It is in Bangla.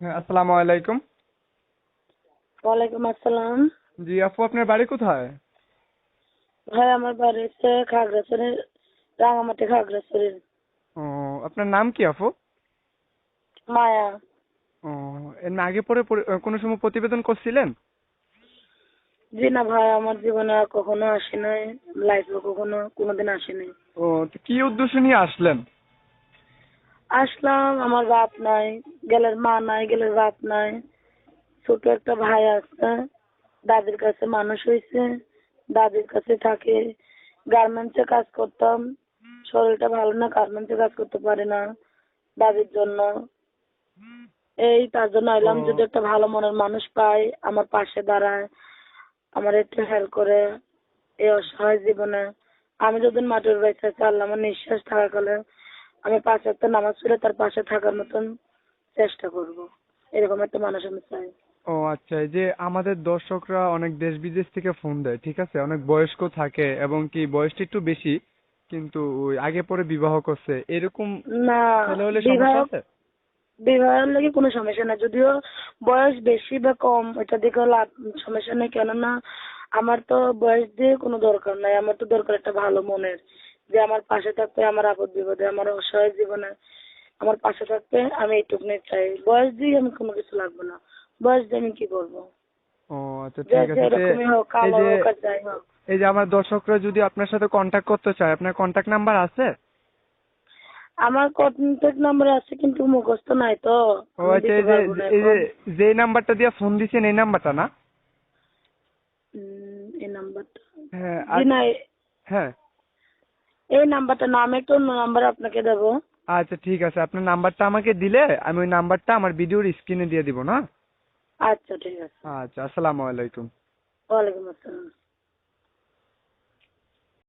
হ্যাঁ আসসালামু আলাইকুম। ওয়ালাইকুম আসসালাম। জি আপু আপনার বাড়ি কোথায়? ভাই আমার বাড়ি হচ্ছে খাগড়াছড়ির রাঙামাটি খাগড়াছড়ির ও আপনার নাম কি আপু? মায়া। ও এর আগে পরে কোনো সময় প্রতিবেদন করছিলেন? জি না ভাই আমার জীবনে আর কখনো আসে নাই লাইফে কখনো কোনোদিন আসে নাই। ও তো কি উদ্দেশ্য নিয়ে আসলেন? আসলাম আমার বাপ নাই গেলের মা নাই গেলের বাপ নাই ছোট একটা ভাই আছে দাদির কাছে মানুষ হয়েছে দাদির কাছে থাকে গার্মেন্টসে কাজ করতাম শরীরটা ভালো না গার্মেন্টসে কাজ করতে পারি না দাদির জন্য। এই তার জন্য এলাম যদি একটা ভালো মনের মানুষ পাই আমার পাশে দাঁড়ায় আমার একটু হেল্প করে এই অসহায় জীবনে। আমি যখন মাটির আছি আল্লাহ আমার নিঃশ্বাস থাকাকালে আমি পাঁচ একটা নামাজ পড়ে তার পাশে থাকার মতন চেষ্টা করব। এরকম একটা মানুষ আমি চাই। ও আচ্ছা এই যে আমাদের দর্শকরা অনেক দেশ বিদেশ থেকে ফোন দেয় ঠিক আছে? অনেক বয়স্ক থাকে এবং কি বয়সটা একটু বেশি কিন্তু আগে পরে বিবাহ করছে এরকম না হলে সমস্যা আছে? বিবাহের লাগে কোনো সমস্যা নাই যদিও বয়স বেশি বা কম এটা দিকে লাভ সমস্যা নেই কেননা আমার তো বয়স দিয়ে কোনো দরকার নাই আমার তো দরকার একটা ভালো মনের। যে আমার পাশে থাকতে আমার আপদ বিপদে আমার অসহায় জীবনে আমার পাশে থাকতে আমি এইটুকুনি চাই। বয়স দিয়ে আমি কোনো কিছু লাগবে না। বয়স দিয়ে আমি কি করব ও আচ্ছা ঠিক আছে। এই যে আমার দর্শকরা যদি আপনার সাথে কন্ট্যাক্ট করতে চায় আপনার কন্ট্যাক্ট নাম্বার আছে? আমার কন্ট্যাক্ট নাম্বার আছে কিন্তু মুখস্থ নাই তো। ও আচ্ছা এই যে এই যে যে নাম্বারটা দিয়ে ফোন দিছেন এই নাম্বারটা না? এই নাম্বারটা। হ্যাঁ হ্যাঁ। এই নাম্বারটা না আমি একটা অন্য নাম্বার আপনাকে দেব। আচ্ছা ঠিক আছে। আপনার নাম্বারটা আমাকে দিলে আমি ওই নাম্বারটা আমার ভিডিওর স্ক্রিনে দিয়ে দিব না? আচ্ছা ঠিক আছে। আচ্ছা আসসালামু আলাইকুম। ওয়ালাইকুম আসসালাম।